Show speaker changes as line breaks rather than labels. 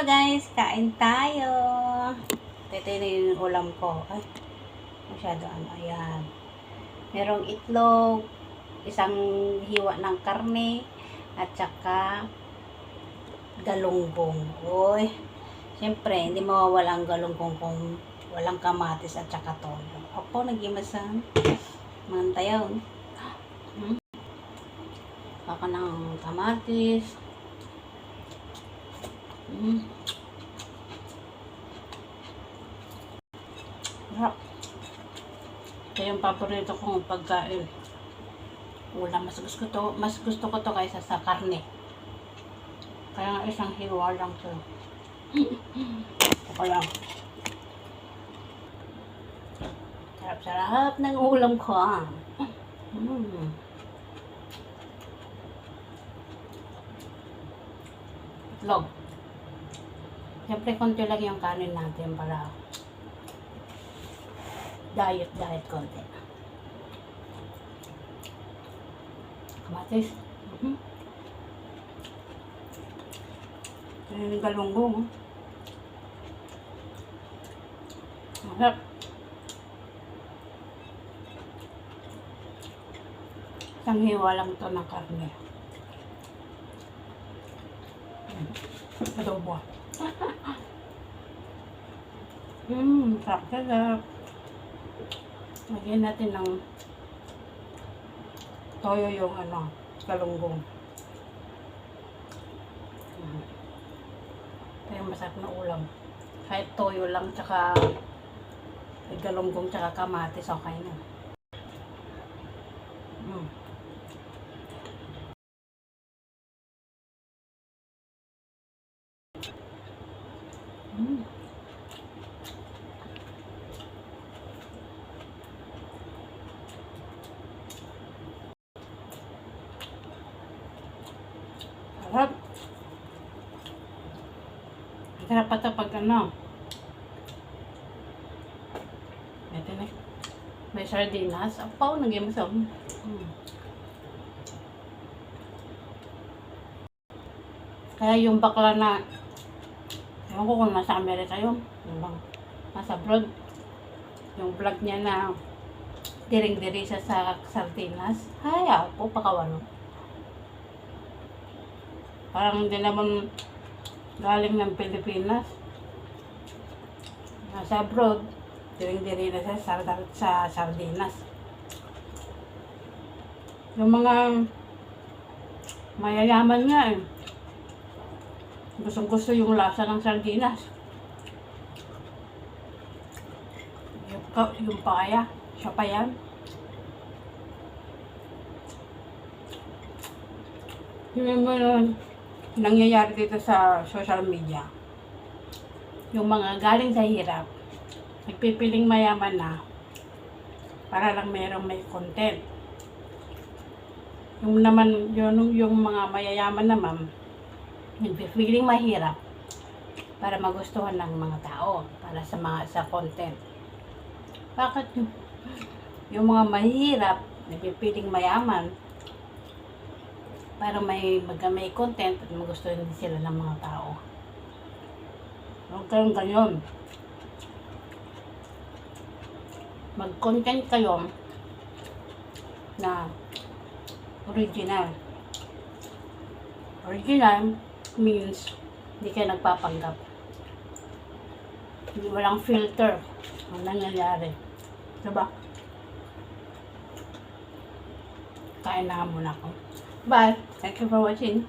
Guys, kain tayo. Ito na yung ulam ko. Ay, masyado ano, ayan. Merong itlog, isang hiwa ng karne, at saka galunggong. Uy, siyempre, hindi mawawala ang galunggong kung walang kamatis at saka toyo. Ako, nagimasan. Mantayaw. Hmm? Baka ng kamatis. Mm. Sarap. Ito yung paborito kong pagkain. Ulam, mas gusto, to, mas gusto ko to kaysa sa karne. Kaya isang hiwa lang to. Ito lang. Sarap-sarap ng ulam ko ah. Mm. Itlog. Siyempre, konti lang yung kanin natin para diet, diet konti. Kamatis. Mm-hmm. Ayan yung galunggong. oh. Masarap. Isang hiwa lang to ng karne. Mm. Adobo. Mmm, sarap sarap. Lagyan natin ng toyo yung ano, galunggong. Mm. Ito yung masarap na ulam. Kahit toyo lang, tsaka galunggong, tsaka kamatis, okay na. Mm. Mm. Sarap. Sarap pa ito pag ano. Ito na. May sardinas. Apaw, nagyan mo sa mm. Kaya yung bakla na Ewan ko kung nasa Amerika yun. Bang, nasa abroad. Yung vlog niya na diring-diri siya sa sardinas. Ay, ako, pakawano. Parang hindi naman galing ng Pilipinas. Nasa abroad, diring-diri na siya sa, sa sardinas. Yung mga mayayaman nga eh. Gustong gusto yung lasa ng sardinas. Yung, yung pakaya, siya pa yan. Yung nangyayari dito sa social media. Yung mga galing sa hirap, nagpipiling mayaman na para lang merong may content. Yung naman, yun, yung mga mayayaman naman, nagpi-feeling mahirap para magustuhan ng mga tao para sa mga sa content. Bakit yung, yung mga mahirap nagpipiling mayaman para may mag may content at magustuhan din sila ng mga tao. Huwag kayong ganyan. Mag-content kayo na original. Original means hindi kayo nagpapanggap. Hindi walang filter ang nangyayari. Diba? Kain na muna ako. Bye! Thank you for watching.